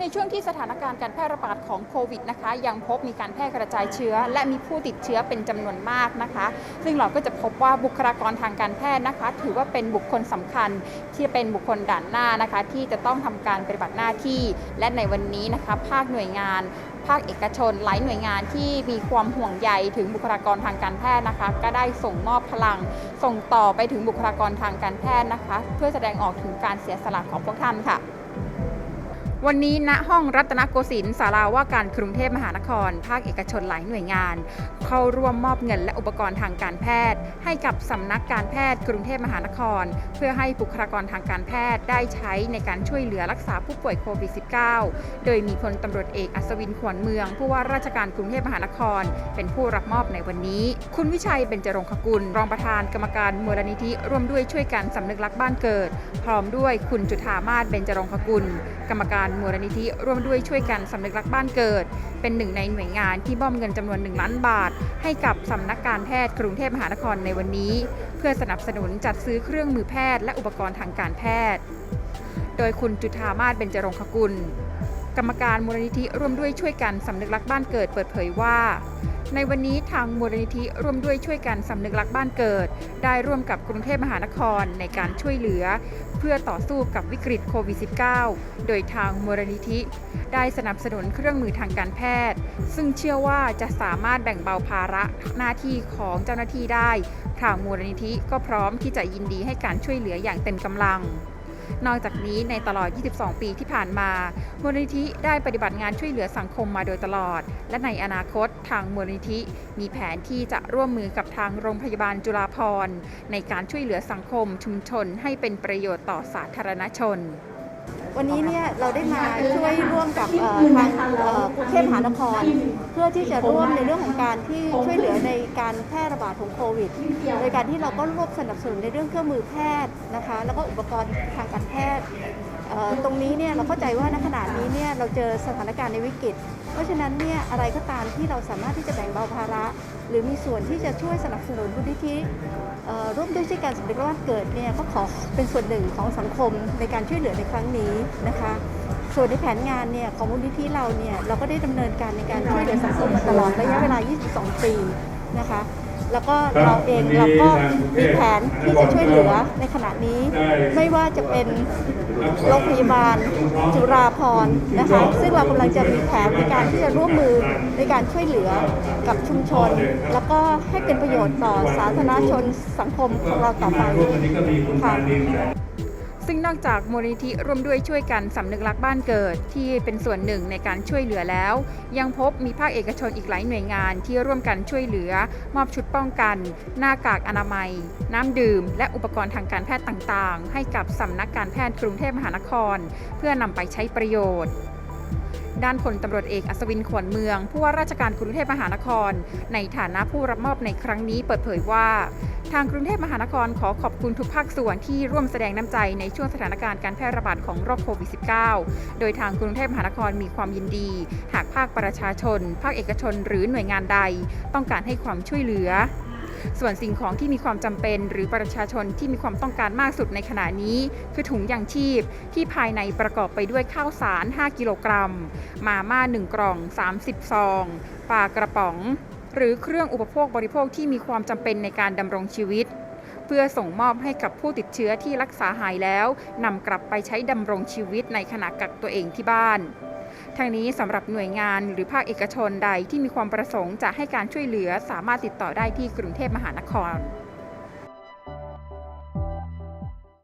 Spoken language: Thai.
ในช่วงที่สถานการณ์การแพร่ระบาดของโควิดนะคะยังพบมีการแพร่กระจายเชื้อ และมีผู้ติดเชื้อเป็นจำนวนมากนะคะ ซึ่งเราก็จะพบว่าบุคลากรทางการแพทย์นะคะ ถือว่าเป็นบุคคลสำคัญที่เป็นบุคคลด่านหน้านะคะ ที่จะต้องทำการปฏิบัติหน้าที่ และในวันนี้นะคะ ภาคหน่วยงาน ภาคเอกชน หลายหน่วยงานที่มีความห่วงใยถึงบุคลากรทางการแพทย์นะคะ ก็ได้ส่งมอบพลัง ส่งต่อไปถึงบุคลากรทางการแพทย์นะคะ เพื่อแสดงออกถึงการเสียสละของพวกท่านค่ะ วันนี้ณห้องรัตนโกสินทร์สาราว่าการกรุงเทพมหานคร ภาคเอกชนหลายหน่วยงาน เข้าร่วมมอบเงินและอุปกรณ์ทางการแพทย์ ให้กับสำนักการแพทย์กรุงเทพมหานคร เพื่อให้บุคลากรทางการแพทย์ได้ใช้ในการช่วยเหลือรักษาผู้ป่วยโควิด -19 โดยมีพลตำรวจเอกอัศวินขวัญเมือง ผู้ว่าราชการกรุงเทพมหานคร เป็นผู้รับมอบในวันนี้ คุณวิชัยเบญจรงคกุล รองประธานกรรมการมูลนิธิร่วมด้วยช่วยกันสำนึกรักบ้านเกิด พร้อมด้วยคุณจุธามาศเบญจรงคกุล กรรมการมูลนิธิร่วมด้วยช่วยกันสำนึกรักบ้านเกิด เป็นหนึ่งในหน่วยงานที่มอบเงินจำนวน 1 ล้านบาท ให้กับสำนักการแพทย์กรุงเทพมหานครในวันนี้ เพื่อสนับสนุนจัดซื้อเครื่องมือแพทย์และอุปกรณ์ทางการแพทย์ โดยคุณจุธามาศเบญจรงคกุล กรรมการมูลนิธิร่วมด้วยช่วยกันสำนึกรักบ้านเกิดเปิดเผยว่า ในวันนี้ทางมูลนิธิร่วมด้วยช่วยกันสำนึกรักบ้านเกิด ได้ร่วมกับกรุงเทพมหานครในการช่วยเหลือ เพื่อต่อสู้กับวิกฤตโควิด -19 โดยทางมูลนิธิ ได้สนับสนุนเครื่องมือทางการแพทย์ ซึ่งเชื่อว่าจะสามารถแบ่งเบาภาระหน้าที่ของเจ้าหน้าที่ได้ ทางมูลนิธิก็พร้อมที่จะยินดีให้การช่วยเหลืออย่างเต็มกำลัง นอกจากนี้ในตลอด 22 ปีที่ผ่านมามูลนิธิได้ปฏิบัติงานช่วยเหลือสังคมมาโดยตลอด และในอนาคตทางมูลนิธิ มีแผนที่จะร่วมมือกับทางโรงพยาบาลจุฬาภรณ์ในการช่วยเหลือสังคมชุมชนให้เป็นประโยชน์ต่อสาธารณชน วันนี้เนี่ยเราได้มาช่วยร่วมกับทางกรุงเทพมหานคร เพื่อที่จะร่วมในเรื่องของการที่ช่วยเหลือในการแพร่ระบาดของโควิด โดยการที่เราก็ร่วมสนับสนุนในเรื่องเครื่องมือแพทย์นะคะ แล้วก็อุปกรณ์ทางการแพทย์ตรงนี้เนี่ยเราเข้าใจว่าณขณะนี้เนี่ยเราเจอสถานการณ์ในวิกฤต ราะฉะนั้นเนี่ยอะไรก็ตามที่เราสามารถที่จะแบ่งเบาภาระ หรือมีส่วนที่จะช่วยสนับสนุนมูลนิธิเอ่ร่วมด้วยช่วยการสมเร็จว่าเกิดเนี่ยก็ขอเป็นส่วนหนึ่งของสังคมในการช่วยเหลือในครั้งนี้นะคะ ส่วนในแผนงานเนี่ยของมูลนิธิเราเนี่ยเราก็ได้ดำเนินการในการช่วยเหลือสังคมมาตลอดระยะเวลา 22 ปีนะคะ แล้วก็เราเองเราก็มีแผนที่จะช่วยเหลือในขณะนี้ ไม่ว่าจะเป็นโรงพยาบาลจุฬาภรณ์นะคะ ซึ่งเรากำลังจะมีแผนในการที่จะร่วมมือในการช่วยเหลือกับชุมชน แล้วก็ให้เป็นประโยชน์ต่อสาธารณชนสังคมของเราต่อไปค่ะ ซึ่งนอกจากมูลนิธิร่วมด้วยช่วยกันสำนึกรักบ้านเกิด ที่เป็นส่วนหนึ่งในการช่วยเหลือแล้ว ยังพบมีภาคเอกชนอีกหลายหน่วยงานที่ร่วมกันช่วยเหลือ มอบชุดป้องกัน หน้ากากอนามัย น้ำดื่ม และอุปกรณ์ทางการแพทย์ต่างๆ ให้กับสำนักการแพทย์กรุงเทพมหานคร เพื่อนำไปใช้ประโยชน์ ด้านพลตำรวจเอกอัศวินขวัญเมืองผู้ว่าราชการกรุงเทพมหานคร ในฐานะผู้รับมอบในครั้งนี้เปิดเผยว่า ทางกรุงเทพมหานครขอขอบคุณทุกภาคส่วนที่ร่วมแสดงน้ำใจในช่วงสถานการณ์การแพร่ระบาดของโรคโควิด -19 โดยทางกรุงเทพมหานครมีความยินดี หากภาคประชาชน ภาคเอกชน หรือหน่วยงานใด ต้องการให้ความช่วยเหลือ ส่วนสิ่งของที่มีความจำเป็น หรือประชาชนที่มีความต้องการมากสุดในขณะนี้ คือถุงยางชีพ ที่ภายในประกอบไปด้วยข้าวสาร 5 กิโลกรัม มาม่า 1 กล่อง 30 ซองปลากระป๋อง หรือเครื่องอุปโภคบริโภคที่มีความจำเป็นในการดำรงชีวิตเพื่อส่งมอบให้กับผู้ติดเชื้อที่รักษาหายแล้วนำกลับไปใช้ดำรงชีวิตในขณะกักตัวเองที่บ้าน ทางนี้สำหรับหน่วยงานหรือภาคเอกชนใดที่มีความประสงค์จะให้การช่วยเหลือสามารถติดต่อได้ที่กรุงเทพมหานคร